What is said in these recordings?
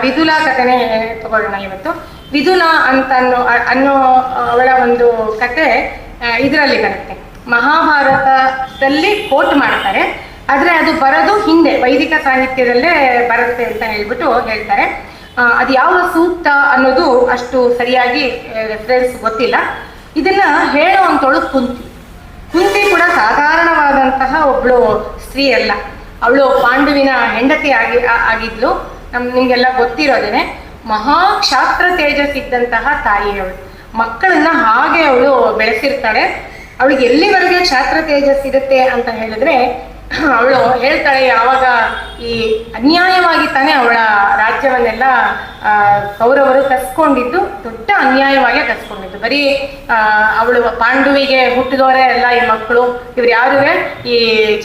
ವಿದುಲ ಕಥೆನೇ ತಗೊಳ್ಳೋಣ ಇವತ್ತು. ವಿದುಲ ಅಂತ ಅನ್ನೋ ಅನ್ನೋ ಅವಳ ಒಂದು ಕತೆ ಇದರಲ್ಲಿ ಬರುತ್ತೆ. ಮಹಾಭಾರತದಲ್ಲಿ ಕೋಟ್ ಮಾಡ್ತಾರೆ. ಆದ್ರೆ ಅದು ಬರೋದು ಹಿಂದೆ, ವೈದಿಕ ಸಾಹಿತ್ಯದಲ್ಲೇ ಬರುತ್ತೆ ಅಂತ ಹೇಳ್ಬಿಟ್ಟು ಹೇಳ್ತಾರೆ. ಅದು ಯಾವ ಸೂಕ್ತ ಅನ್ನೋದು ಅಷ್ಟು ಸರಿಯಾಗಿ ರೆಫರೆನ್ಸ್ ಗೊತ್ತಿಲ್ಲ. ಇದನ್ನ ಹೇಳುವಂತವಳು ಕುಂತಿ. ಕುಂತಿ ಕೂಡ ಸಾಧಾರಣವಾದಂತಹ ಒಬ್ಳು ಸ್ತ್ರೀ ಅಲ್ಲ ಅವಳು ಪಾಂಡುವಿನ ಹೆಂಡತಿ ಆಗಿ ಆಗಿದ್ಲು. ನಮ್ ನಿಮ್ಗೆಲ್ಲ ಗೊತ್ತಿರೋದೇನೆ, ಮಹಾ ಕ್ಷಾತ್ರ ತೇಜಸ್ ಇದ್ದಂತಹ ತಾಯಿ ಅವಳು. ಮಕ್ಕಳನ್ನ ಹಾಗೆ ಅವಳು ಬೆಳೆಸಿರ್ತಾಳೆ. ಅವಳಿಗೆ ಎಲ್ಲಿವರೆಗೆ ಕ್ಷಾತ್ರ ತೇಜಸ್ ಇರುತ್ತೆ ಅಂತ ಹೇಳಿದ್ರೆ, ಅವಳು ಹೇಳ್ತಾಳೆ, ಯಾವಾಗ ಈ ಅನ್ಯಾಯವಾಗಿ ತಾನೇ ಅವಳ ರಾಜ್ಯವನ್ನೆಲ್ಲ ಕೌರವರು ಕಸ್ಕೊಂಡಿದ್ದು, ದೊಡ್ಡ ಅನ್ಯಾಯವಾಗಿ ಕಸ್ಕೊಂಡಿದ್ದು. ಬರೀ ಅವಳು ಪಾಂಡುವಿಗೆ ಹುಟ್ಟಿದವರೇ ಅಲ್ಲ ಈ ಮಕ್ಕಳು, ಇವ್ರು ಯಾರು? ಈ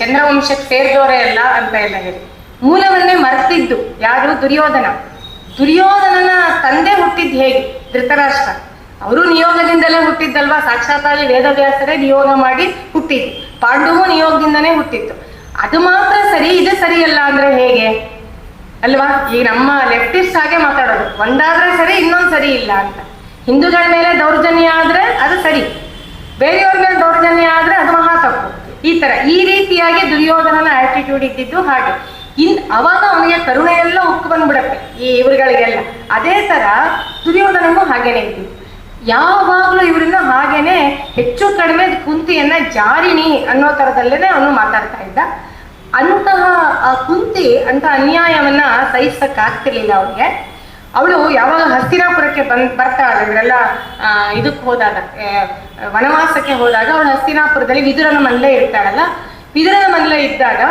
ಚಂದ್ರವಂಶಕ್ಕೆ ಸೇರಿದವರೇ ಅಲ್ಲ ಅಂತ ಎಲ್ಲ ಹೇಳಿ. ಮೂಲವನ್ನೇ ಮರೆತಿದ್ದು. ಯಾರು? ದುರ್ಯೋಧನ. ದುರ್ಯೋಧನನ ತಂದೆ ಹುಟ್ಟಿದ್ ಹೇಗೆ? ಧೃತರಾಷ್ಟ್ರ. ಅವರು ನಿಯೋಗದಿಂದಲೇ ಹುಟ್ಟಿದ್ದಲ್ವಾ? ಸಾಕ್ಷಾತ್ತಾಗಿ ವೇದವ್ಯಾಸರೇ ನಿಯೋಗ ಮಾಡಿ ಹುಟ್ಟಿದ್ದು. ಪಾಂಡುವು ನಿಯೋಗದಿಂದನೇ ಹುಟ್ಟಿತ್ತು ಅದು ಮಾತ್ರ ಸರಿ, ಇದು ಸರಿಯಲ್ಲ ಅಂದ್ರೆ ಹೇಗೆ? ಅಲ್ವಾ? ಈಗ ನಮ್ಮ ಲೆಫ್ಟಿಸ್ಟ್ ಹಾಗೆ ಮಾತಾಡೋದು. ಒಂದಾದ್ರೆ ಸರಿ, ಇನ್ನೊಂದು ಸರಿ ಇಲ್ಲ ಅಂತ. ಹಿಂದೂಗಳ ಮೇಲೆ ದೌರ್ಜನ್ಯ ಆದ್ರೆ ಅದು ಸರಿ. ಬೇರೆಯವ್ರ ಮೇಲೆ ದೌರ್ಜನ್ಯ ಆದ್ರೆ ಅದು ಮಹಾ ತಪ್ಪು. ಈ ತರ ಈ ರೀತಿಯಾಗಿ ದುರ್ಯೋಧನನ ಆಟಿಟ್ಯೂಡ್ ಇದ್ದಿದ್ದು ಹಾಗೆ. ಇನ್ ಅವಾಗ ಅವನಿಗೆ ಕರುಣೆ ಎಲ್ಲ ಉಕ್ಕು ಬಂದ್ಬಿಡತ್ತೆ, ಈ ಇವರುಗಳಿಗೆಲ್ಲ. ಅದೇ ತರ ದುರ್ಯೋಧನನು ಹಾಗೇನೆ ಇದ್ದು ಯಾವಾಗಲೂ ಇವರನ್ನ ಹಾಗೇನೆ ಹೆಚ್ಚು ಕಡಿಮೆ ಕುಂತಿಯನ್ನ ಜಾರಿಣಿ ಅನ್ನೋ ತರದಲ್ಲೇನೆ ಅವನು ಮಾತಾಡ್ತಾ ಇದ್ದ. ಅಂತಹ ಕುಂತಿ ಅಂತ ಅನ್ಯಾಯವನ್ನ ಸಹಿಸಕ್ ಆಗ್ತಿರ್ಲಿಲ್ಲ ಅವ್ರಿಗೆ. ಅವಳು ಯಾವಾಗ ಹಸ್ತಿನಾಪುರಕ್ಕೆ ಬಂದ್, ಬರ್ತಾಳೆ, ಇವರೆಲ್ಲ ಇದಕ್ಕೆ ಹೋದಾಗ ವನವಾಸಕ್ಕೆ ಹೋದಾಗ ಅವಳು ಹಸ್ತಿನಾಪುರದಲ್ಲಿ ವಿದುರನ ಮನೇಲೇ ಇರ್ತಾಳಲ್ಲ, ವಿದುರನ ಮನೇಲೇ ಇದ್ದಾಗ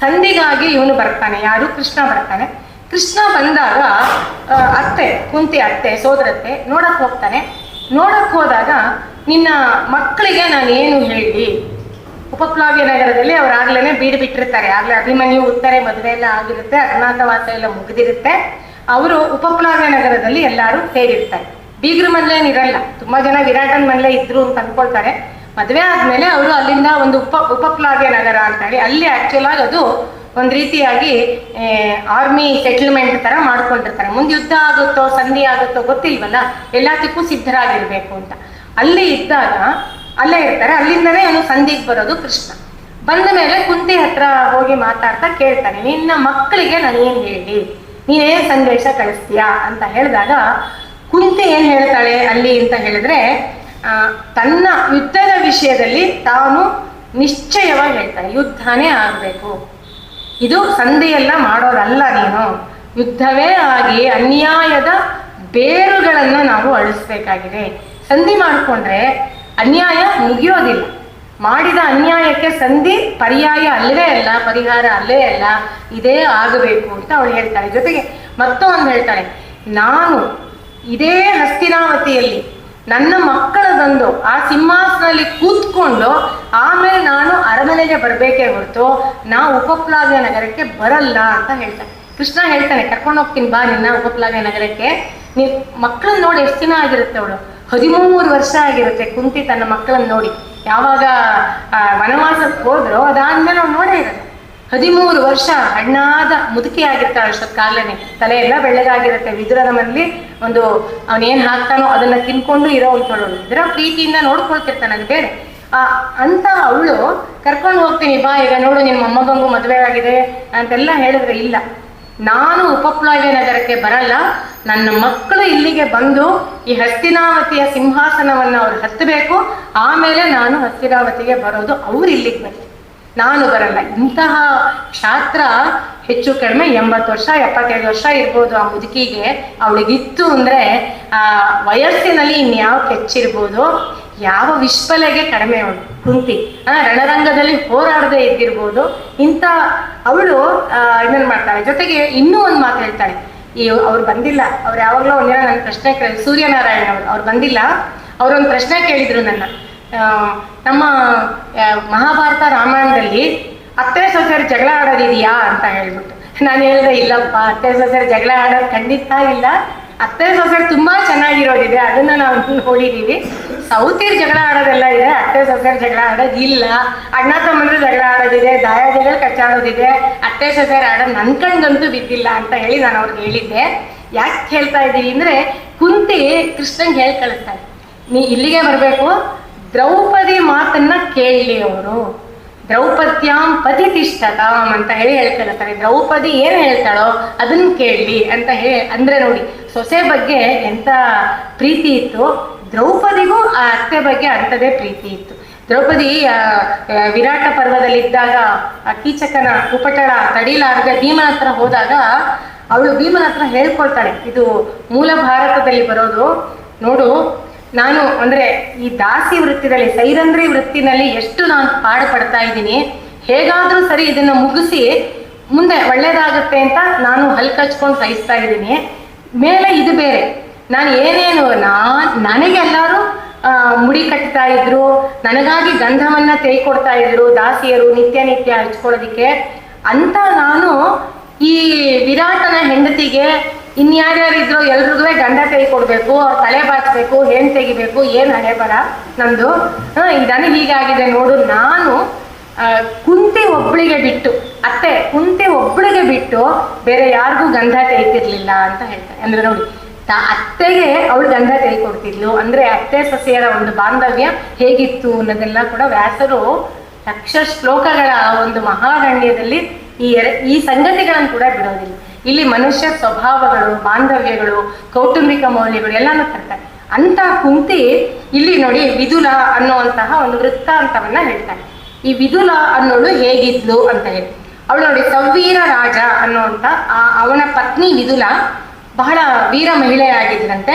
ಸಂಧಿಗಾಗಿ ಇವನು ಬರ್ತಾನೆ, ಯಾರು? ಕೃಷ್ಣ ಬರ್ತಾನೆ. ಕೃಷ್ಣ ಬಂದಾಗ ಅತ್ತೆ, ಕುಂತಿ ಅತ್ತೆ, ಸೋದರತ್ತೆ ನೋಡಕ್ ಹೋಗ್ತಾನೆ. ನೋಡಕ್ ಹೋದಾಗ, ನಿನ್ನ ಮಕ್ಕಳಿಗೆ ನಾನು ಏನು ಹೇಳಿ ಉಪಪ್ಲಾವ್ಯ ನಗರದಲ್ಲಿ ಅವ್ರು ಆಗ್ಲೇನೆ ಬೀಡು ಬಿಟ್ಟಿರ್ತಾರೆ. ಆಗ್ಲೇ ಅಭಿಮನ್ಯು, ಉತ್ತರೆ, ಮದುವೆ ಎಲ್ಲ ಆಗಿರುತ್ತೆ, ಅಜ್ಞಾತವಾಸ ಎಲ್ಲ ಮುಗಿದಿರುತ್ತೆ. ಅವರು ಉಪಪ್ಲಾವ್ಯ ನಗರದಲ್ಲಿ ಎಲ್ಲರೂ ಸೇರಿರ್ತಾರೆ. ಬೀಗ್ರ ಮನೇನಿರಲ್ಲ ತುಂಬಾ ಜನ ವಿರಾಟನ್ ಮನೇಲೆ ಇದ್ರು ಅಂತ ಅನ್ಕೊಳ್ತಾರೆ. ಮದುವೆ ಆದ್ಮೇಲೆ ಅವರು ಅಲ್ಲಿಂದ ಒಂದು ಉಪ, ಉಪಪ್ಲಾವ್ಯ ನಗರ ಅಂತ ಹೇಳಿ, ಅಲ್ಲಿ ಆಕ್ಚುಲ್ ಆಗಿ ಅದು ಒಂದ್ ರೀತಿಯಾಗಿ ಆರ್ಮಿ ಸೆಟಲ್ಮೆಂಟ್ ತರ ಮಾಡ್ಕೊಂಡಿರ್ತಾರೆ. ಮುಂದೆ ಯುದ್ಧ ಆಗುತ್ತೋ, ಸಂಧಿ ಆಗುತ್ತೋ ಗೊತ್ತಿಲ್ವಲ್ಲ, ಎಲ್ಲದಕ್ಕೂ ಸಿದ್ಧರಾಗಿರ್ಬೇಕು ಅಂತ. ಅಲ್ಲಿ ಇದ್ದಾಗ, ಅಲ್ಲೇ ಇರ್ತಾರೆ. ಅಲ್ಲಿಂದನೇ ಅವನು ಸಂಧಿಗೆ ಬರೋದು ಕೃಷ್ಣ. ಬಂದ ಮೇಲೆ ಕುಂತಿ ಹತ್ರ ಹೋಗಿ ಮಾತಾಡ್ತಾ ಕೇಳ್ತಾನೆ, ನಿನ್ನ ಮಕ್ಕಳಿಗೆ ನಾನು ಏನು ಹೇಳಿ? ನೀನೇನ್ ಸಂದೇಶ ಕಳಿಸ್ತೀಯಾ? ಅಂತ ಹೇಳಿದಾಗ, ಕುಂತಿ ಏನ್ ಹೇಳ್ತಾಳೆ ಅಲ್ಲಿ ಅಂತ ಹೇಳಿದ್ರೆ ತನ್ನ ಯುದ್ಧದ ವಿಷಯದಲ್ಲಿ ತಾನು ನಿಶ್ಚಯವಾಗಿ ಹೇಳ್ತಾನೆ, ಯುದ್ಧನೇ ಆಗಬೇಕು. ಇದು ಸಂಧಿಯೆಲ್ಲ ಮಾಡೋದಲ್ಲ ನೀನು. ಯುದ್ಧವೇ ಆಗಿ ಅನ್ಯಾಯದ ಬೇರುಗಳನ್ನು ನಾವು ಅಳಿಸ್ಬೇಕಾಗಿದೆ. ಸಂಧಿ ಮಾಡಿಕೊಂಡ್ರೆ ಅನ್ಯಾಯ ಮುಗಿಯೋದಿಲ್ಲ ಮಾಡಿದ ಅನ್ಯಾಯಕ್ಕೆ ಸಂಧಿ ಪರ್ಯಾಯ ಅಲ್ಲವೇ ಅಲ್ಲ, ಪರಿಹಾರ ಅಲ್ಲೇ ಅಲ್ಲ, ಇದೇ ಆಗಬೇಕು ಅಂತ ಅವಳು ಹೇಳ್ತಾಳೆ. ಜೊತೆಗೆ ಮತ್ತೊಂದು ಹೇಳ್ತಾಳೆ, ನಾನು ಇದೇ ಹಸ್ತಿನಾವತಿಯಲ್ಲಿ ನನ್ನ ಮಕ್ಕಳದೊಂದು ಆ ಸಿಂಹಾಸನದಲ್ಲಿ ಕೂತ್ಕೊಂಡು ಆಮೇಲೆ ನಾನು ಅರಮನೆಗೆ ಬರಬೇಕೇ ಹೊರತು ನಾ ಉಪಪ್ಲಾವ್ಯ ನಗರಕ್ಕೆ ಬರಲ್ಲ ಅಂತ ಹೇಳ್ತಾನೆ. ಕೃಷ್ಣ ಹೇಳ್ತಾನೆ, ಕರ್ಕೊಂಡು ಹೋಗ್ತೀನಿ ಬಾ ನಿನ್ನ ಉಪಪ್ಲಾವ್ಯ ನಗರಕ್ಕೆ. ನೀ ಮಕ್ಕಳನ್ನ ನೋಡಿ ಎಷ್ಟು ದಿನ ಆಗಿರುತ್ತೆ ಅವಳು? ಹದಿಮೂರು ವರ್ಷ ಆಗಿರುತ್ತೆ ಕುಂತಿ ತನ್ನ ಮಕ್ಕಳನ್ನ ನೋಡಿ. ಯಾವಾಗ ವನವಾಸಕ್ಕೆ ಹೋದ್ರೋ ಅದಾದ್ಮೇಲೆ ಅವ್ನು ನೋಡೇ ಇರಲ್ಲ ಹದಿಮೂರು ವರ್ಷ ಅಣ್ಣಾದ ಮುದುಕಿ ಆಗಿರ್ತಾಳೆ ಅಷ್ಟೊತ್ತಾಗ್ಲೇನೆ ತಲೆ ಎಲ್ಲ ಬೆಳ್ಳಗಾಗಿರುತ್ತೆ. ವಿದುರನ ಮನೇಲಿ ಒಂದು ಅವನೇನ್ ಹಾಕ್ತಾನೋ ಅದನ್ನ ತಿನ್ಕೊಂಡು ಇರೋ ಅಂತವಳು ಇದರ ಪ್ರೀತಿಯಿಂದ ನೋಡ್ಕೊಳ್ತಿರ್ತಾನೆ, ಅದು ಬೇರೆ. ಆ, ಅಂತ ಅವಳು ಕರ್ಕೊಂಡು ಹೋಗ್ತೀನಿ, ಬಾ, ಈಗ ನೋಡು ನಿನ್ನ ಮೊಮ್ಮಗಂಗೂ ಮದುವೆ ಆಗಿದೆ ಅಂತೆಲ್ಲ ಹೇಳಿದ್ರೆ ಇಲ್ಲ. ನಾನು ಉಪಪ್ಲಾಯ ನಗರಕ್ಕೆ ಬರಲ್ಲ. ನನ್ನ ಮಕ್ಕಳು ಇಲ್ಲಿಗೆ ಬಂದು ಈ ಹಸ್ತಿನಾವತಿಯ ಸಿಂಹಾಸನವನ್ನು ಅವ್ರು ಹತ್ತಬೇಕು. ಆಮೇಲೆ ನಾನು ಹಸ್ತಿನಾವತಿಗೆ ಬರೋದು ಅವ್ರು ಇಲ್ಲಿಗೆ ಬರಲಿ ನಾನು ಬರಲ್ಲ. ಇಂತಹ ಕ್ಷಾತ್ರ ಹೆಚ್ಚು ಕಡಿಮೆ ಎಂಬತ್ತು ವರ್ಷ, ಎಪ್ಪತ್ತೈದು ವರ್ಷ ಇರ್ಬೋದು ಆ ಮುದುಕಿಗೆ. ಅವಳಿಗಿತ್ತು ಅಂದ್ರೆ, ಆ ವಯಸ್ಸಿನಲ್ಲಿ ಇನ್ಯಾವ ಕೆಚ್ಚಿರ್ಬೋದು, ಯಾವ ವಿಶ್ವಲೆಗೆ ಕಡಿಮೆ ಅವಳು. ಕುಂತಿ. ಆ ರಣರಂಗದಲ್ಲಿ ಹೋರಾಡದೆ ಇದ್ದಿರ್ಬೋದು. ಇಂಥ ಅವಳು ಇದನ್ನ ಮಾಡ್ತಾಳೆ. ಜೊತೆಗೆ ಇನ್ನೂ ಒಂದು ಮಾತು ಹೇಳ್ತಾಳೆ. ಈ ಅವ್ರು ಬಂದಿಲ್ಲ. ಅವ್ರು ಯಾವಾಗಲೂ ಒಂದಿನ ನನ್ನ ಪ್ರಶ್ನೆ ಕೇಳಿ, ಸೂರ್ಯನಾರಾಯಣ ಅವರು. ಅವ್ರು ಬಂದಿಲ್ಲ. ಅವ್ರೊಂದು ಪ್ರಶ್ನೆ ಕೇಳಿದ್ರು ನನ್ನ. ನಮ್ಮ ಮಹಾಭಾರತ ರಾಮಾಯಣದಲ್ಲಿ ಅತ್ತೆ ಸೊಸೆಯರು ಜಗಳ ಆಡೋದಿದೆಯಾ ಅಂತ ಹೇಳ್ಬಿಟ್ಟು. ನಾನು ಹೇಳಿದೆ, ಇಲ್ಲಪ್ಪ, ಅತ್ತೆ ಸೊಸೆಯರು ಜಗಳ ಆಡೋದು ಖಂಡಿತ ಇಲ್ಲ. ಅತ್ತೆ ಸೊಸೆಯರು ತುಂಬಾ ಚೆನ್ನಾಗಿರೋದಿದೆ, ಅದನ್ನ ನಾವು ನೋಡಿದೀವಿ. ಸೌತಿರ್ ಜಗಳ ಆಡೋದೆಲ್ಲ ಇದೆ, ಅತ್ತೆ ಸೊಸೆಯರು ಜಗಳ ಆಡೋದು ಇಲ್ಲ. ಅಣ್ಣ ತಮ್ಮಂದ್ರೆ ಜಗಳ ಆಡೋದಿದೆ, ದಾಯಾದಿಗಳು ಕಚ್ಚಾಡೋದಿದೆ, ಅತ್ತೆ ಸೊಸೆರ್ ಆಡೋದು ನನ್ ಕಣ್ಗಂತೂ ಬಿದ್ದಿಲ್ಲ ಅಂತ ಹೇಳಿ ನಾನು ಅವ್ರಿಗೆ ಹೇಳಿದ್ದೆ. ಯಾಕೆ ಹೇಳ್ತಾ ಇದ್ದೀನಿ ಅಂದ್ರೆ ಕುಂತಿ ಕೃಷ್ಣಂಗೆ ಹೇಳಿ ಕಳಿಸ್ತಾರೆ ನೀ ಇಲ್ಲಿಗೆ ಬರಬೇಕು ದ್ರೌಪದಿ ಮಾತನ್ನ ಕೇಳಲಿ ಅವರು. ದ್ರೌಪದ್ಯಾಂ ಪತಿತಿಷ್ಠತಾಂ ಅಂತ ಹೇಳಿ ಹೇಳ್ತಾರೆ ದ್ರೌಪದಿ ಏನು ಹೇಳ್ತಾಳೋ ಅದನ್ನ ಕೇಳಲಿ ಅಂತ ಹೇಳಿ ಅಂದ್ರೆ ನೋಡಿ, ಸೊಸೆ ಬಗ್ಗೆ ಎಂತ ಪ್ರೀತಿ ಇತ್ತು? ದ್ರೌಪದಿಗೂ ಆ ಅತ್ತೆ ಬಗ್ಗೆ ಅಂಥದೇ ಪ್ರೀತಿ ಇತ್ತು. ದ್ರೌಪದಿ ವಿರಾಟ ಪರ್ವದಲ್ಲಿದ್ದಾಗ, ಆ ಕೀಚಕನ ಉಪಟಳ ತಡಿಲಾರದೆ ಭೀಮನ ಹತ್ರ ಹೋದಾಗ ಅವಳು ಭೀಮನ ಹತ್ರ ಹೇಳ್ಕೊಳ್ತಾಳೆ. ಇದು ಮೂಲ ಭಾರತದಲ್ಲಿ ಬರೋದು. ನೋಡು ನಾನು ಅಂದ್ರೆ ಈ ದಾಸಿ ವೃತ್ತಿನಲ್ಲಿ ಸೈರಂದ್ರಿ ವೃತ್ತಿನಲ್ಲಿ ಎಷ್ಟು ನಾನು ಪಾಡು ಪಡ್ತಾ ಇದ್ದೀನಿ, ಹೇಗಾದ್ರೂ ಸರಿ ಇದನ್ನ ಮುಗಿಸಿ ಮುಂದೆ ಒಳ್ಳೇದಾಗುತ್ತೆ ಅಂತ ನಾನು ಹಲ್ಕಚ್ಕೊಂಡು ಸಹಿಸ್ತಾ ಇದ್ದೀನಿ. ಮೇಲೆ ಇದು ಬೇರೆ. ನಾನು ಏನೇನು ನಾನ್ ನನಗೆಲ್ಲರೂ ಮುಡಿ ಕಟ್ತಾ ಇದ್ರು, ನನಗಾಗಿ ಗಂಧವನ್ನ ತೆಯ್ಕೊಡ್ತಾ ಇದ್ರು ದಾಸಿಯರು ನಿತ್ಯ ನಿತ್ಯ ಹಚ್ಕೊಳ್ಳೋದಿಕ್ಕೆ, ಅಂತ ನಾನು ಈ ವಿರಾಟನ ಹೆಂಡತಿಗೆ ಇನ್ಯಾರ್ಯಾರಿದ್ರು ಎಲ್ರಿಗೂ ಗಂಡ ಕೈ ಕೊಡ್ಬೇಕು, ಅವ್ರ ತಲೆ ಬಾಚ್ಬೇಕು, ಏನ್ ತೆಗಿಬೇಕು, ಏನ್ ಹಣೆ ಬರ ನಂದು ಈ ಇದನ್ನು ಹೀಗಾಗಿದೆ ನೋಡು. ನಾನು ಕುಂತಿ ಒಬ್ಳಿಗೆ ಬಿಟ್ಟು, ಅತ್ತೆ, ಕುಂತಿ ಒಬ್ಳಿಗೆ ಬಿಟ್ಟು ಬೇರೆ ಯಾರಿಗೂ ಗಂಧ ತೆಗಿತಿರ್ಲಿಲ್ಲ ಅಂತ ಹೇಳ್ತಾರೆ. ಅಂದ್ರೆ ನೋಡಿ, ತಾ, ಅತ್ತೆಗೆ ಅವಳು ಗಂಧ ತೆಗಿ ಕೊಡ್ತಿದ್ಲು ಅಂದ್ರೆ ಅತ್ತೆ ಸಸಿಯರ ಒಂದು ಬಾಂಧವ್ಯ ಹೇಗಿತ್ತು ಅನ್ನೋದೆಲ್ಲ ಕೂಡ ವ್ಯಾಸರು ಲಕ್ಷ ಶ್ಲೋಕಗಳ ಒಂದು ಮಹಾಗಣ್ಯದಲ್ಲಿ ಈ ಎರ, ಈ ಸಂಗತಿಗಳನ್ನು ಕೂಡ ಬಿಡೋದಿಲ್ಲ. ಇಲ್ಲಿ ಮನುಷ್ಯ ಸ್ವಭಾವಗಳು, ಬಾಂಧವ್ಯಗಳು, ಕೌಟುಂಬಿಕ ಮೌಲ್ಯಗಳು ಎಲ್ಲಾನು ತರ್ತಾರೆ. ಅಂತ ಕುಂತಿ ಇಲ್ಲಿ ನೋಡಿ ವಿದುಲ ಅನ್ನುವಂತಹ ಒಂದು ವೃತ್ತಾಂತವನ್ನ ಹೇಳ್ತಾರೆ. ಈ ವಿದುಲ ಅನ್ನೋಳು ಹೇಗಿದ್ಲು ಅಂತ ಹೇಳಿ. ಅವಳು ನೋಡಿ ಸವ್ವೀರ ರಾಜ ಅನ್ನುವಂತ ಆ ಅವನ ಪತ್ನಿ ವಿದುಲ ಬಹಳ ವೀರ ಮಹಿಳೆಯಾಗಿದ್ರಂತೆ.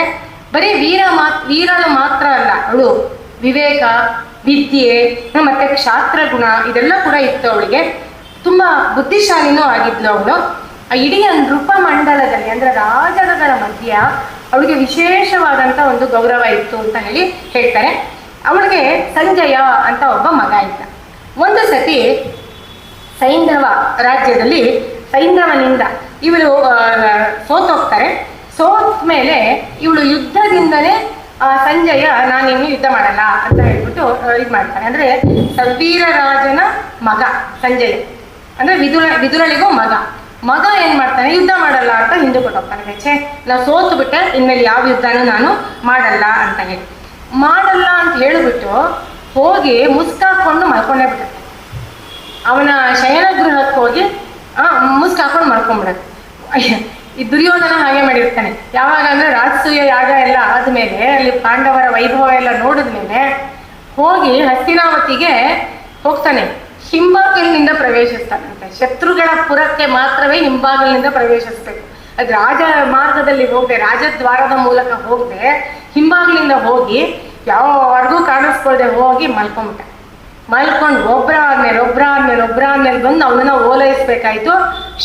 ಬರೀ ವೀರ ಮಾತ್ ವೀರಳು ಮಾತ್ರ ಅಲ್ಲ, ಅವಳು ವಿವೇಕ, ವಿದ್ಯೆ, ಮತ್ತೆ ಕ್ಷಾತ್ರ ಗುಣ ಇದೆಲ್ಲ ಕೂಡ ಇತ್ತು ಅವಳಿಗೆ. ತುಂಬಾ ಬುದ್ಧಿಶಾಲಿನೂ ಆಗಿದ್ಲು ಅವಳು. ಆ ಇಡೀ ನೃಪ ಮಂಡಲದಲ್ಲಿ ಅಂದ್ರೆ ರಾಜರುಗಳ ಮಧ್ಯ ಅವಳಿಗೆ ವಿಶೇಷವಾದಂತ ಒಂದು ಗೌರವ ಇತ್ತು ಅಂತ ಹೇಳಿ ಹೇಳ್ತಾರೆ. ಅವಳಿಗೆ ಸಂಜಯ ಅಂತ ಒಬ್ಬ ಮಗ ಇದ್ದ. ಒಂದು ಸತಿ ಸೈಂಧವ ರಾಜ್ಯದಲ್ಲಿ ಸೈಂಧವನಿಂದ ಇವಳು ಸೋತೋಗ್ತಾರೆ. ಸೋತ್ ಮೇಲೆ ಇವಳು ಯುದ್ಧದಿಂದಲೇ ಆ, ಸಂಜಯ ನಾನಿನ್ನು ಯುದ್ಧ ಮಾಡಲ್ಲ ಅಂತ ಹೇಳ್ಬಿಟ್ಟು ಇದು ಮಾಡ್ತಾರೆ. ಅಂದ್ರೆ ಸವೀರ ರಾಜನ ಮಗ ಸಂಜಯ. ಅಂದ್ರೆ ವಿದುರ ವಿದುರಳಿಗೂ ಮಗ. ಮಗ ಏನ್ ಮಾಡ್ತಾನೆ? ಯುದ್ಧ ಮಾಡಲ್ಲ ಅಂತ ಹಿಂದೆ ಕೊಟ್ಟೋಗ್ತಾನೆ ಛೇ, ನಾವು ಸೋತು ಬಿಟ್ಟೆ ಇನ್ಮೇಲೆ ಯಾವ ಯುದ್ಧನೂ ನಾನು ಮಾಡಲ್ಲ ಅಂತ ಹೇಳಿ. ಮಾಡಲ್ಲ ಅಂತ ಹೇಳಿಬಿಟ್ಟು ಹೋಗಿ ಮುಸ್ಕಾಕೊಂಡು ಮಲ್ಕೊಂಡೇ ಬಿಡುತ್ತೆ. ಅವನ ಶಯನ ಗೃಹಕ್ಕೆ ಹೋಗಿ, ಆ ಮುಸ್ಕಾಕೊಂಡು ಮಲ್ಕೊಂಡ್ಬಿಡುತ್ತೆ. ಈ ದುರ್ಯೋಧನ ಹಾಗೆ ಮಾಡಿರ್ತಾನೆ. ಯಾವಾಗ ಅಂದ್ರೆ ರಾಜಸೂಯ ಯಾಗ ಎಲ್ಲ ಆದ್ಮೇಲೆ, ಅಲ್ಲಿ ಪಾಂಡವರ ವೈಭವ ಎಲ್ಲ ನೋಡಿದ್ಮೇಲೆ ಹೋಗಿ ಹಸ್ತಿನಾವತಿಗೆ ಹೋಗ್ತಾನೆ. ಹಿಂಬಾಗಿಲಿನಿಂದ ಪ್ರವೇಶಿಸ್ತಾನಂತೆ ಶತ್ರುಗಳ ಪುರಕ್ಕೆ ಮಾತ್ರವೇ ಹಿಂಬಾಗಿಲಿನಿಂದ ಪ್ರವೇಶಿಸ್ಬೇಕು ಅದು ರಾಜ ಮಾರ್ಗದಲ್ಲಿ ಹೋಗದೆ ರಾಜದ್ವಾರದ ಮೂಲಕ ಹೋಗದೆ, ಹಿಂಬಾಗಿಲಿಂದ ಹೋಗಿ ಯಾವವರೆಗೂ ಕಾಣಿಸ್ಕೊಳ್ದೆ ಹೋಗಿ ಮಲ್ಕೊಂಬಿಟ್ಟ. ಮಲ್ಕೊಂಡು ಒಬ್ಬರ ಆದ್ಮೇಲೆ ಒಬ್ಬರ ಆದ್ಮೇಲೆ ಒಬ್ಬರ ಆದ್ಮೇಲೆ ಬಂದು ಅವನನ್ನ ಓಲೈಸ್ಬೇಕಾಯ್ತು.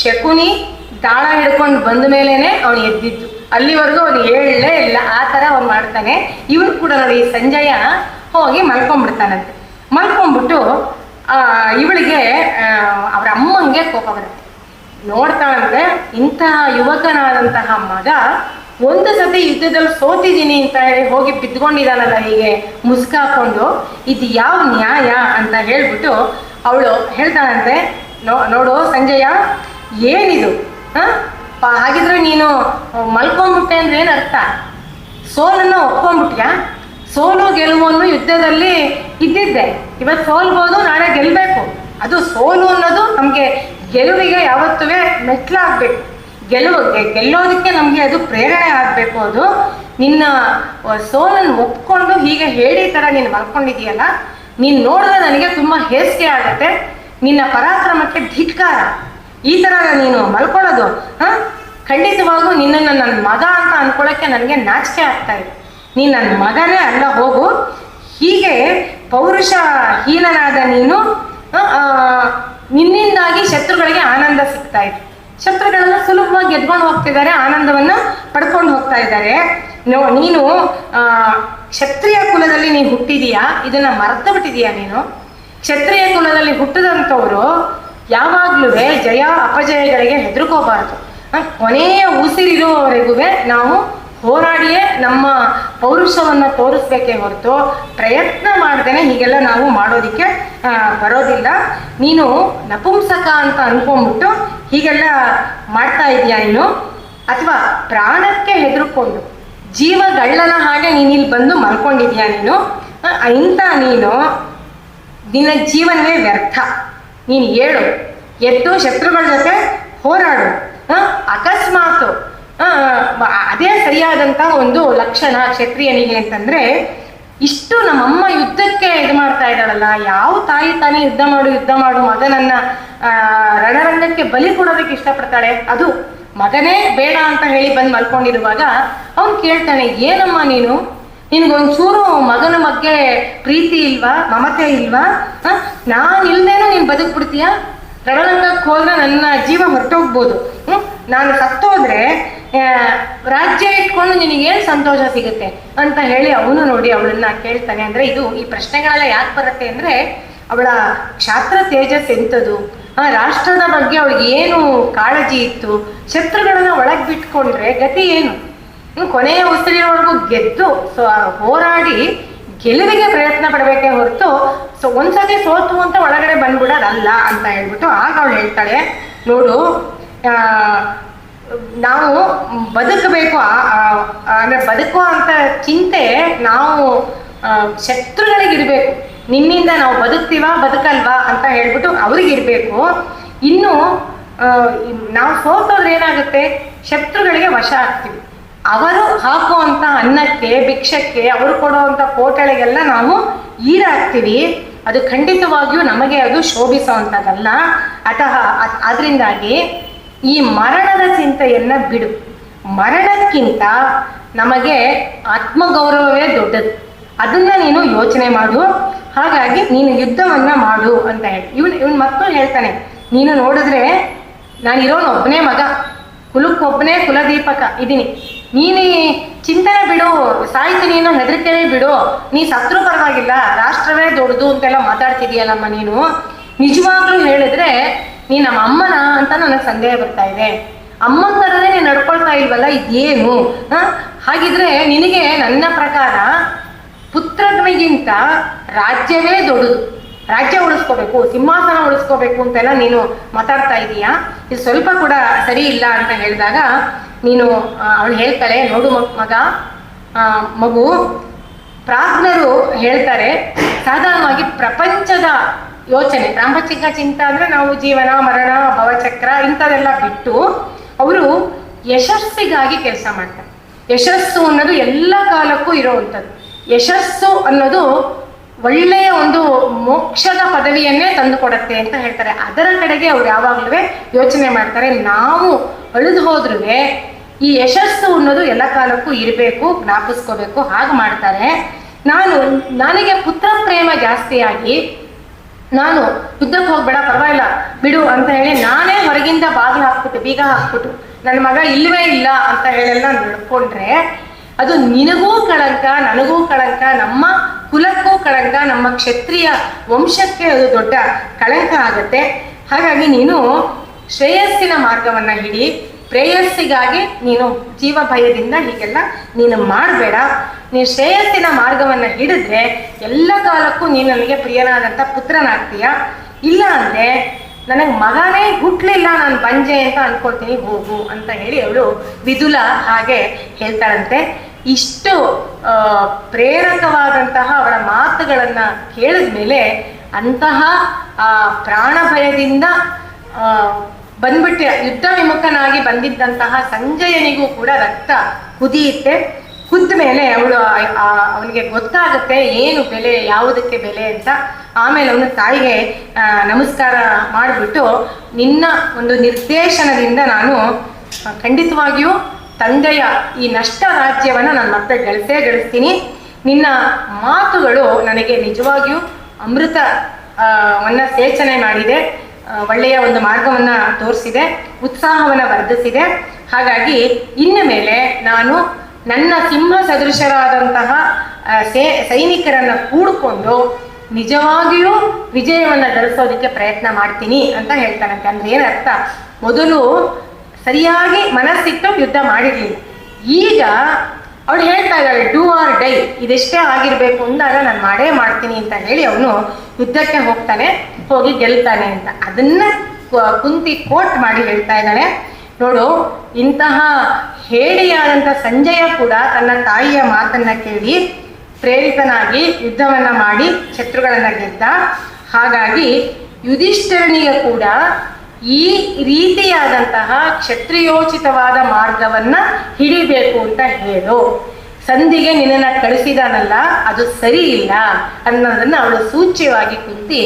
ಶಕುನಿ ದಾಳ ಹಿಡ್ಕೊಂಡು ಬಂದ ಮೇಲೇನೆ ಅವನು ಎದ್ದಿದ್ದು. ಅಲ್ಲಿವರೆಗೂ ಅವನು ಹೇಳಲೇ ಇಲ್ಲ, ಆ ಥರ ಅವ್ನು ಮಾಡ್ತಾನೆ. ಇವ್ರು ಕೂಡ ನೋಡಿ ಸಂಜಯ ಹೋಗಿ ಮಲ್ಕೊಂಡ್ಬಿಡ್ತಾನಂತೆ ಮಲ್ಕೊಂಡ್ಬಿಟ್ಟು ಇವಳಿಗೆ ಅವರ ಅಮ್ಮಂಗೆ ಕೋಪ ಬರುತ್ತೆ. ನೋಡ್ತಾಳಂತೆ ಇಂತಹ ಯುವಕನಾದಂತಹ ಮಗ ಒಂದು ಸತಿ ಯುದ್ಧದಲ್ಲಿ ಸೋತಿದ್ದೀನಿ ಅಂತ ಹೇಳಿ ಹೋಗಿ ಬಿದ್ಕೊಂಡಿದ್ದಾನಲ್ಲ ಹೀಗೆ ಮುಸ್ಕಾಕೊಂಡು ಇದು ಯಾವ ನ್ಯಾಯ ಅಂತ ಹೇಳ್ಬಿಟ್ಟು ಅವಳು ಹೇಳ್ತಾಳಂತೆ, ನೋ, ನೋಡು ಸಂಜಯ, ಏನಿದು? ಹ? ಹಾಗಿದ್ರೆ ನೀನು ಮಲ್ಕೊಂಡ್ಬಿಟ್ಟೆ ಅಂದ್ರೆ ಏನು ಅರ್ಥ? ಸೋಲನ್ನು ಒಪ್ಕೊಂಡ್ಬಿಟ್ಯಾ? ಸೋಲು ಗೆಲುವನ್ನು ಯುದ್ಧದಲ್ಲಿ ಇದ್ದಿದ್ದೆ. ಇವತ್ತು ಸೋಲ್ಬೋದು, ನಾಳೆ ಗೆಲ್ಲಬೇಕು ಅದು ಸೋಲು ಅನ್ನೋದು ನಮಗೆ ಗೆಲುವಿಗೆ ಯಾವತ್ತೂ ಮೆಟ್ಲಾಗಬೇಕು ಗೆಲುವು ಗೆಲ್ಲೋದಕ್ಕೆ ನಮಗೆ ಅದು ಪ್ರೇರಣೆ ಆಗಬೇಕು ಅದು. ನಿನ್ನ ಸೋಲನ್ನು ಒಪ್ಕೊಂಡು ಹೀಗೆ ಹೇಳಿ ಥರ ನೀನು ಮಲ್ಕೊಂಡಿದೀಯಲ್ಲ ನೀನು ನೋಡಿದ್ರೆ ನನಗೆ ತುಂಬ ಹೇಸಿಗೆ ಆಗುತ್ತೆ. ನಿನ್ನ ಪರಾಕ್ರಮಕ್ಕೆ ಧಿಕ್ಕಾರ. ಈ ಥರ ನೀನು ಮಲ್ಕೊಳ್ಳೋದು, ಹಾಂ? ಖಂಡಿತವಾಗೂ ನಿನ್ನನ್ನು ನನ್ನ ಮಗ ಅಂತ ಅನ್ಕೊಳ್ಳೋಕ್ಕೆ ನನಗೆ ನಾಚಿಕೆ ಆಗ್ತಾ ಇದೆ. ನೀನು ನನ್ನ ಮಗನೇ ಅಲ್ಲ, ಹೋಗು. ಹೀಗೆ ಪೌರುಷ ಹೀನನಾದ ನೀನು ನಿನ್ನಿಂದಾಗಿ ಶತ್ರುಗಳಿಗೆ ಆನಂದ ಸಿಗ್ತಾ ಇದೆ. ಶತ್ರುಗಳನ್ನ ಸುಲಭವಾಗಿ ಗೆದ್ಕೊಂಡು ಹೋಗ್ತಿದ್ದಾರೆ, ಆನಂದವನ್ನ ಪಡ್ಕೊಂಡು ಹೋಗ್ತಾ ಇದ್ದಾರೆ. ನೀನು ಕ್ಷತ್ರಿಯ ಕುಲದಲ್ಲಿ ನೀನು ಹುಟ್ಟಿದೀಯಾ? ಇದನ್ನ ಮರೆತು ಬಿಟ್ಟಿದೀಯಾ ನೀನು? ಕ್ಷತ್ರಿಯ ಕುಲದಲ್ಲಿ ಹುಟ್ಟಿದಂಥವ್ರು ಯಾವಾಗ್ಲೂ ಜಯ, ಅಪಜಯಗಳಿಗೆ ಹೆದರ್ಕೋಬಾರ್ದು. ಕೊನೆಯ ಉಸಿರಿರುವವರೆಗೂ ನಾವು ಹೋರಾಡಿಯೇ ನಮ್ಮ ಪೌರುಷವನ್ನು ತೋರಿಸ್ಬೇಕೇ ಹೊರತು ಪ್ರಯತ್ನ ಮಾಡ್ದೇನೆ ಹೀಗೆಲ್ಲ ನಾವು ಮಾಡೋದಕ್ಕೆ ಬರೋದಿಲ್ಲ. ನೀನು ನಪುಂಸಕ ಅಂತ ಅನ್ಕೊಂಡ್ಬಿಟ್ಟು ಹೀಗೆಲ್ಲ ಮಾಡ್ತಾ ಇದೀಯಾ ನೀನು? ಅಥವಾ ಪ್ರಾಣಕ್ಕೆ ಹೆದರ್ಕೊಂಡು ಜೀವಗಳ್ಳನ ಹಾಗೆ ನೀನು ಇಲ್ಲಿ ಬಂದು ಮಲ್ಕೊಂಡಿದ್ಯಾ ನೀನು? ಇಂಥ ನೀನು ನಿನ್ನ ಜೀವನವೇ ವ್ಯರ್ಥ. ನೀನು ಹೇಳು ಎದ್ದು ಶತ್ರುಗಳ ಜೊತೆ ಹೋರಾಡು. ಅಕಸ್ಮಾತು ಅದೇ ಸರಿಯಾದಂಥ ಒಂದು ಲಕ್ಷಣ ಕ್ಷತ್ರಿಯನಿಗೆ ಅಂತಂದ್ರೆ, ಇಷ್ಟು ನಮ್ಮಮ್ಮ ಯುದ್ಧಕ್ಕೆ ಇದು ಮಾಡ್ತಾ ಇದ್ದಾಳಲ್ಲ, ಯಾವ ತಾಯಿ ತಾನೇ ಯುದ್ಧ ಮಾಡು ಯುದ್ಧ ಮಾಡು, ಮಗನನ್ನ ರಣರಂಗಕ್ಕೆ ಬಲಿ ಕೊಡೋದಕ್ಕೆ ಇಷ್ಟಪಡ್ತಾಳೆ? ಅದು ಮಗನೇ ಬೇಡ ಅಂತ ಹೇಳಿ ಬಂದು ಮಲ್ಕೊಂಡಿರುವಾಗ ಅವ್ನು ಕೇಳ್ತಾನೆ, ಏನಮ್ಮ ನೀನು? ನಿನ್ಗೊಂಚೂರು ಮಗನ ಬಗ್ಗೆ ಪ್ರೀತಿ ಇಲ್ವಾ, ಮಮತೆ ಇಲ್ವಾ? ನಾನು ನೀನ್ ನೀನು ಬದುಕ್ಬಿಡ್ತೀಯಾ? ರಣರಂಗಕ್ಕೆ ಹೋದ್ರೆ ನನ್ನ ಜೀವ ಹೊರಟೋಗ್ಬೋದು? ನಾನು ಸತ್ತೋದ್ರೆ ರಾಜ್ಯ ಇಟ್ಕೊಂಡು ನಿನಗೇನು ಸಂತೋಷ ಸಿಗುತ್ತೆ ಅಂತ ಹೇಳಿ ಅವನು ನೋಡಿ ಅವಳನ್ನ ಕೇಳ್ತಾನೆ. ಅಂದ್ರೆ ಇದು ಈ ಪ್ರಶ್ನೆಗಳೆಲ್ಲ ಯಾಕೆ ಬರುತ್ತೆ ಅಂದ್ರೆ ಅವಳ ಕ್ಷಾತ್ರ ತೇಜಸ್ ಎಂಥದ್ದು ಆ, ರಾಷ್ಟ್ರದ ಬಗ್ಗೆ ಅವಳಿಗೆ ಏನು ಕಾಳಜಿ ಇತ್ತು? ಶತ್ರುಗಳನ್ನ ಒಳಗೆ ಬಿಟ್ಕೊಂಡ್ರೆ ಗತಿ ಏನು? ಕೊನೆಯ ಉಸಿರಿನವರೆಗೂ ಗೆದ್ದು, ಸೊ ಹೋರಾಡಿ ಗೆಲುವಿಗೆ ಪ್ರಯತ್ನ ಪಡಬೇಕೇ ಹೊರತು, ಸೊ, ಒಂದ್ಸತಿ ಸೋತು ಅಂತ ಒಳಗಡೆ ಬಂದ್ಬಿಡೋದಲ್ಲ ಅಂತ ಹೇಳ್ಬಿಟ್ಟು ಆಗ ಅವಳು ಹೇಳ್ತಾಳೆ, ನೋಡು ನಾವು ಬದುಕಬೇಕು ಅಂದ್ರೆ ಬದುಕುವ ಅಂತ ಚಿಂತೆ ನಾವು ಶತ್ರುಗಳಿಗಿರ್ಬೇಕು ನಿನ್ನಿಂದ ನಾವು ಬದುಕ್ತೀವಾ, ಬದುಕಲ್ವಾ ಅಂತ ಹೇಳ್ಬಿಟ್ಟು ಅವ್ರಿಗಿರ್ಬೇಕು ಇನ್ನು ನಾವು ಸೋತೋದ್ರೆ ಏನಾಗುತ್ತೆ? ಶತ್ರುಗಳಿಗೆ ವಶ ಆಗ್ತೀವಿ. ಅವರು ಹಾಕುವಂತ ಅನ್ನಕ್ಕೆ, ಭಿಕ್ಷಕ್ಕೆ, ಅವರು ಕೊಡುವಂತ ಕೋಟಳೆಗೆಲ್ಲ ನಾವು ಈರಾಗ್ತೀವಿ ಅದು ಖಂಡಿತವಾಗಿಯೂ ನಮಗೆ ಅದು ಶೋಭಿಸುವಂಥದ್ದಲ್ಲ ಅತಃ ಅದ್- ಅದರಿಂದಾಗಿ ಈ ಮರಣದ ಚಿಂತೆಯನ್ನ ಬಿಡು. ಮರಣಕ್ಕಿಂತ ನಮಗೆ ಆತ್ಮಗೌರವವೇ ದೊಡ್ಡದು. ಅದನ್ನ ನೀನು ಯೋಚನೆ ಮಾಡು. ಹಾಗಾಗಿ ನೀನು ಯುದ್ಧವನ್ನ ಮಾಡು ಅಂತ ಹೇಳಿ. ಇವನ್ ಇವನ್ ಮಕ್ಕಳು ಹೇಳ್ತಾನೆ, ನೀನು ನೋಡಿದ್ರೆ ನಾನಿರೋನು ಒಬ್ಬನೇ ಮಗ. ಕುಲಕ್ಕೊಬ್ಬನೇ ಕುಲದೀಪಕ ಇದ್ದೀನಿ ನೀನು ಚಿಂತನೆ ಬಿಡು, ಸಾಯ್ತು ನೀನು ಬಿಡು. ನೀ ಸತ್ರು ಪರವಾಗಿಲ್ಲ, ರಾಷ್ಟ್ರವೇ ದೊಡ್ಡದು ಅಂತೆಲ್ಲ ಮಾತಾಡ್ತಿದೀಯಲ್ಲಮ್ಮ ನೀನು. ನಿಜವಾಗ್ಲೂ ಹೇಳಿದ್ರೆ ನೀ ನಮ್ಮ ಅಮ್ಮನ ಅಂತ ನನಗೆ ಸಂದೇಹ ಬರ್ತಾ ಇದೆ. ಅಮ್ಮನ ಥರನೇ ನೀನು ನಡ್ಕೊಳ್ತಾ ಇಲ್ವಲ್ಲ, ಇದೇನು? ಹಾಗಿದ್ರೆ ನಿನಗೆ ನನ್ನ ಪ್ರಕಾರ ಪುತ್ರನಿಗಿಂತ ರಾಜ್ಯವೇ ದೊಡ್ಡದು. ರಾಜ್ಯ ಉಳಿಸ್ಕೋಬೇಕು, ಸಿಂಹಾಸನ ಉಳಿಸ್ಕೋಬೇಕು ಅಂತೆಲ್ಲ ನೀನು ಮಾತಾಡ್ತಾ ಇದೀಯಾ? ಇದು ಸ್ವಲ್ಪ ಕೂಡ ಸರಿ ಇಲ್ಲ ಅಂತ ಹೇಳಿದಾಗ ನೀನು ಅವಳು ಹೇಳ್ತಾಳೆ, ನೋಡು ಮಗ ಮಗು, ಪ್ರಾಜ್ಞರು ಹೇಳ್ತಾರೆ, ಸಾಧಾರಣವಾಗಿ ಪ್ರಪಂಚದ ಯೋಚನೆ. ಪ್ರಾಪಂಚಿಕ ಚಿಂತ ಅಂದ್ರೆ ನಾವು ಜೀವನ, ಮರಣ, ಭವಚಕ್ರ ಇಂಥದೆಲ್ಲ ಬಿಟ್ಟು ಅವರು ಯಶಸ್ಸಿಗಾಗಿ ಕೆಲಸ ಮಾಡ್ತಾರೆ. ಯಶಸ್ಸು ಅನ್ನೋದು ಎಲ್ಲ ಕಾಲಕ್ಕೂ ಇರುವಂಥದ್ದು. ಯಶಸ್ಸು ಅನ್ನೋದು ಒಳ್ಳೆಯ ಒಂದು ಮೋಕ್ಷದ ಪದವಿಯನ್ನೇ ತಂದುಕೊಡತ್ತೆ ಅಂತ ಹೇಳ್ತಾರೆ. ಅದರ ಕಡೆಗೆ ಅವ್ರು ಯಾವಾಗಲೂ ಯೋಚನೆ ಮಾಡ್ತಾರೆ. ನಾವು ಅಳಿದು ಹೋದ್ರೂ ಈ ಯಶಸ್ಸು ಅನ್ನೋದು ಎಲ್ಲ ಕಾಲಕ್ಕೂ ಇರಬೇಕು, ಜ್ಞಾಪಿಸ್ಕೋಬೇಕು, ಹಾಗೆ ಮಾಡ್ತಾರೆ. ನಾನು, ನನಗೆ ಪುತ್ರ ಪ್ರೇಮ ಜಾಸ್ತಿಯಾಗಿ ನಾನು ಯುದ್ಧಕ್ಕೆ ಹೋಗ್ಬೇಡ, ಪರವಾಗಿಲ್ಲ. ಬಿಡು ಅಂತ ಹೇಳಿ ನಾನೇ ಹೊರಗಿಂದ ಬಾಗಿಲು ಹಾಕ್ಬಿಟ್ಟು, ಬೀಗ ಹಾಕ್ಬಿಟ್ಟು ನನ್ನ ಮಗ ಇಲ್ಲವೇ ಇಲ್ಲ ಅಂತ ಹೇಳೆಲ್ಲ ನಡ್ಕೊಂಡ್ರೆ ಅದು ನಿನಗೂ ಕಳಂಕ, ನನಗೂ ಕಳಂಕ, ನಮ್ಮ ಕುಲಕ್ಕೂ ಕಳಂಕ, ನಮ್ಮ ಕ್ಷತ್ರಿಯ ವಂಶಕ್ಕೆ ಅದು ದೊಡ್ಡ ಕಳಂಕ ಆಗತ್ತೆ. ಹಾಗಾಗಿ ನೀನು ಶ್ರೇಯಸ್ಸಿನ ಮಾರ್ಗವನ್ನ ಹಿಡಿ ಪ್ರೇಯಸ್ಸಿಗಾಗಿ ನೀನು ಜೀವ ಭಯದಿಂದ ಹೀಗೆಲ್ಲ ನೀನು ಮಾಡಬೇಡ. ನೀನು ಶ್ರೇಯಸ್ಸಿನ ಮಾರ್ಗವನ್ನು ಹಿಡಿದ್ರೆ ಎಲ್ಲ ಕಾಲಕ್ಕೂ ನೀನು ನನಗೆ ಪ್ರಿಯನಾದಂಥ ಪುತ್ರನಾಗ್ತೀಯ? ಇಲ್ಲ ಅಂದರೆ ನನಗೆ ಮಗನೇ ಹುಟ್ಲಿಲ್ಲ ನಾನು ಬಂಜೆ ಅಂತ ಅನ್ಕೊಳ್ತೀನಿ ಹೋಗು ಅಂತ ಹೇಳಿ ಅವಳು ವಿದುಲ ಹಾಗೆ ಹೇಳ್ತಾಳಂತೆ. ಇಷ್ಟು ಪ್ರೇರಕವಾದಂತಹ ಅವಳ ಮಾತುಗಳನ್ನು ಕೇಳಿದ ಮೇಲೆ ಅಂತಹ ಆ ಪ್ರಾಣ ಭಯದಿಂದ ಆ, ಬಂದ್ಬಿಟ್ಟು ಯುದ್ಧ ವಿಮುಖನಾಗಿ ಬಂದಿದ್ದಂತಹ ಸಂಜಯನಿಗೂ ಕೂಡ ರಕ್ತ ಕುದಿಯುತ್ತೆ. ಕುದ್ದ ಮೇಲೆ ಅವಳು ಅವನಿಗೆ ಗೊತ್ತಾಗುತ್ತೆ ಏನು ಬೆಲೆ, ಯಾವುದಕ್ಕೆ ಬೆಲೆ ಅಂತ. ಆಮೇಲೆ ಅವನು ತಾಯಿಗೆ ನಮಸ್ಕಾರ ಮಾಡಿಬಿಟ್ಟು, ನಿನ್ನ ಒಂದು ನಿರ್ದೇಶನದಿಂದ ನಾನು ಖಂಡಿತವಾಗಿಯೂ ತಂದೆಯ ಈ ನಷ್ಟ ರಾಜ್ಯವನ್ನು ನಾನು ಮತ್ತೆ ಗಳಿಸೇ ಗಳಿಸ್ತೀನಿ. ನಿನ್ನ ಮಾತುಗಳು ನನಗೆ ನಿಜವಾಗಿಯೂ ಅಮೃತ ವನ್ನ ಸೇಚನೆ ಮಾಡಿದೆ. ಒಳ್ಳೆಯ ಒಂದು ಮಾರ್ಗವನ್ನು ತೋರಿಸಿದೆ, ಉತ್ಸಾಹವನ್ನು ವರ್ಧಿಸಿದೆ. ಹಾಗಾಗಿ ಇನ್ನು ಮೇಲೆ ನಾನು ನನ್ನ ಸಿಂಹ ಸದೃಶರಾದಂತಹ ಸೇ, ಸೈನಿಕರನ್ನು ಕೂಡಿಕೊಂಡು ನಿಜವಾಗಿಯೂ ವಿಜಯವನ್ನು ಗಳಿಸೋದಕ್ಕೆ ಪ್ರಯತ್ನ ಮಾಡ್ತೀನಿ ಅಂತ ಹೇಳ್ತಾನಂತೆ ಅಂದ್ರೆ ಏನರ್ಥ ಮೊದಲು ಸರಿಯಾಗಿ ಮನಸ್ಸಿಟ್ಟು ಯುದ್ಧ ಮಾಡಿರಲಿಲ್ಲ ಈಗ ಅವಳು ಹೇಳ್ತಾ ಇದ್ದಾಳೆ ಡೂ ಆರ್ ಡೈ ಇದೆಷ್ಟೇ ಆಗಿರ್ಬೇಕು ಅಂದಾಗ ನಾನು ಮಾಡೇ ಮಾಡ್ತೀನಿ ಅಂತ ಹೇಳಿ ಅವನು ಯುದ್ಧಕ್ಕೆ ಹೋಗ್ತಾನೆ, ಹೋಗಿ ಗೆಲ್ತಾನೆ ಅಂತ. ಅದನ್ನ ಕುಂತಿ ಕೋಟ್ ಮಾಡಿ ಹೇಳ್ತಾ ಇದ್ದಾಳೆ. ನೋಡು, ಇಂತಹ ಹೇಳಿಯಾದಂಥ ಸಂಜಯ ಕೂಡ ತನ್ನ ತಾಯಿಯ ಮಾತನ್ನ ಕೇಳಿ ಪ್ರೇರಿತನಾಗಿ ಯುದ್ಧವನ್ನ ಮಾಡಿ ಶತ್ರುಗಳನ್ನ ಗೆದ್ದ. ಹಾಗಾಗಿ ಯುಧಿಷ್ಠಿರನಿಗೆ ಕೂಡ ಈ ರೀತಿಯಾದಂತಹ ಕ್ಷತ್ರಿಯೋಚಿತವಾದ ಮಾರ್ಗವನ್ನ ಹಿಡಿಬೇಕು ಅಂತ ಹೇಳು. ಸಂಧಿಗೆ ನಿನ್ನನ್ನು ಕಳಿಸಿದಾನಲ್ಲ, ಅದು ಸರಿ ಇಲ್ಲ ಅನ್ನೋದನ್ನ ಅವಳು ಸೂಚ್ಯವಾಗಿ ಕುಂತಿ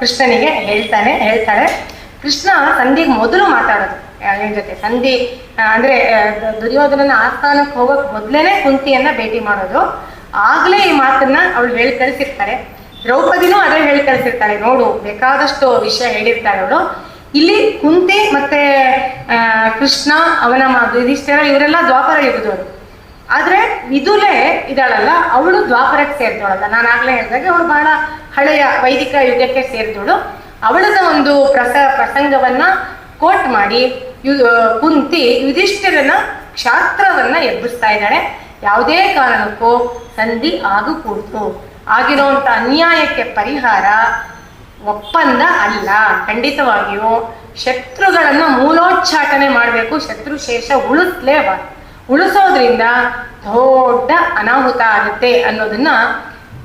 ಕೃಷ್ಣನಿಗೆ ಹೇಳ್ತಾನೆ, ಹೇಳ್ತಾಳೆ. ಕೃಷ್ಣ ಸಂಧಿಗೆ ಮೊದಲು ಮಾತಾಡೋದು. ಅವನ ಜೊತೆ ಸಂಧಿ ಅಂದ್ರೆ ದುರ್ಯೋಧನನ ಆಸ್ಥಾನಕ್ಕೆ ಹೋಗೋಕ್ ಮೊದ್ಲೇನೆ ಕುಂತಿಯನ್ನ ಭೇಟಿ ಮಾಡೋದು. ಆಗ್ಲೇ ಈ ಮಾತನ್ನ ಅವಳು ಹೇಳಿ, ಕಳಿಸಿರ್ತಾರೆ. ದ್ರೌಪದಿನೂ ಅದೇ ಹೇಳಿ ಕಳಿಸಿರ್ತಾಳೆ ನೋಡು, ಬೇಕಾದಷ್ಟು ವಿಷಯ ಹೇಳಿರ್ತಾಳೆ ಅವಳು ಇಲ್ಲಿ ಕುಂತಿ ಮತ್ತೆ ಕೃಷ್ಣ, ಅವನ ಯುಧಿಷ್ಠಿರ, ಇವರೆಲ್ಲ ದ್ವಾಪರ ಯುಗದವರು. ಆದ್ರೆ ವಿದುಲೆ ಇದಾಳಲ್ಲ ಅವಳು ದ್ವಾಪರಕ್ಕೆ ಸೇರಿದವಳಲ್ಲ. ನಾನು ಆಗ್ಲೇ ಹೇಳಿದಾಗ ಅವಳು ಬಹಳ ಹಳೆಯ ವೈದಿಕ ಯುಗಕ್ಕೆ ಸೇರಿದವಳು. ಅವಳದ ಒಂದು ಪ್ರಸ, ಪ್ರಸಂಗವನ್ನ ಕೋಟ್ ಮಾಡಿ, ಯು ಕುಂತಿ ಯುಧಿಷ್ಠಿರನ ಕ್ಷಾತ್ರವನ್ನ ಎಬ್ಬಿಸ್ತಾ ಇದ್ದಾಳೆ. ಯಾವುದೇ ಕಾರಣಕ್ಕೂ ಸಂಧಿ ಆಗಕೂಡ್ದು. ಆಗಿರುವಂತ ಅನ್ಯಾಯಕ್ಕೆ ಪರಿಹಾರ ಒಪ್ಪಂದ ಅಲ್ಲ. ಖಂಡಿತವಾಗಿಯೂ ಶತ್ರುಗಳನ್ನು ಮೂಲೋಚ್ಚಾಟನೆ ಮಾಡಬೇಕು, ಶತ್ರು ಶೇಷ ಉಳಿಸ್ಲೇಬಾರ್ದು ಉಳಿಸೋದ್ರಿಂದ ದೊಡ್ಡ ಅನಾಹುತ ಆಗುತ್ತೆ ಅನ್ನೋದನ್ನ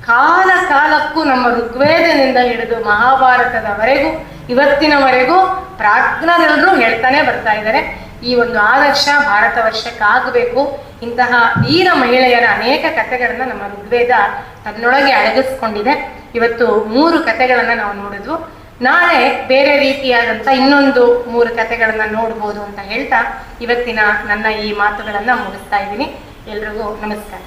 ಕಾಲ ಕಾಲಕ್ಕೂ ನಮ್ಮ ಋಗ್ವೇದದಿಂದ ಹಿಡಿದು ಮಹಾಭಾರತದವರೆಗೂ, ಇವತ್ತಿನವರೆಗೂ ಪ್ರಾಜ್ಞರೆಲ್ಲರೂ ಹೇಳ್ತಾನೆ ಬರ್ತಾ ಇದ್ದಾರೆ. ಈ ಒಂದು ಆದರ್ಶ ಭಾರತ ವರ್ಷಕ್ಕಾಗಬೇಕು ಇಂತಹ ವೀರ ಮಹಿಳೆಯರ ಅನೇಕ ಕಥೆಗಳನ್ನ ನಮ್ಮ ಋಗ್ವೇದ ತನ್ನೊಳಗೆ ಅಡಗಿಸ್ಕೊಂಡಿದೆ ಇವತ್ತು ಮೂರು ಕಥೆಗಳನ್ನ ನಾವು ನೋಡಿದ್ವು. ನಾಳೆ ಬೇರೆ ರೀತಿಯಾದಂಥ ಇನ್ನೊಂದು ಮೂರು ಕಥೆಗಳನ್ನ ನೋಡ್ಬೋದು ಅಂತ ಹೇಳ್ತಾ ಇವತ್ತಿನ ನನ್ನ ಈ ಮಾತುಗಳನ್ನ ಮುಗಿಸ್ತಾ ಇದ್ದೀನಿ. ಎಲ್ರಿಗೂ ನಮಸ್ಕಾರ.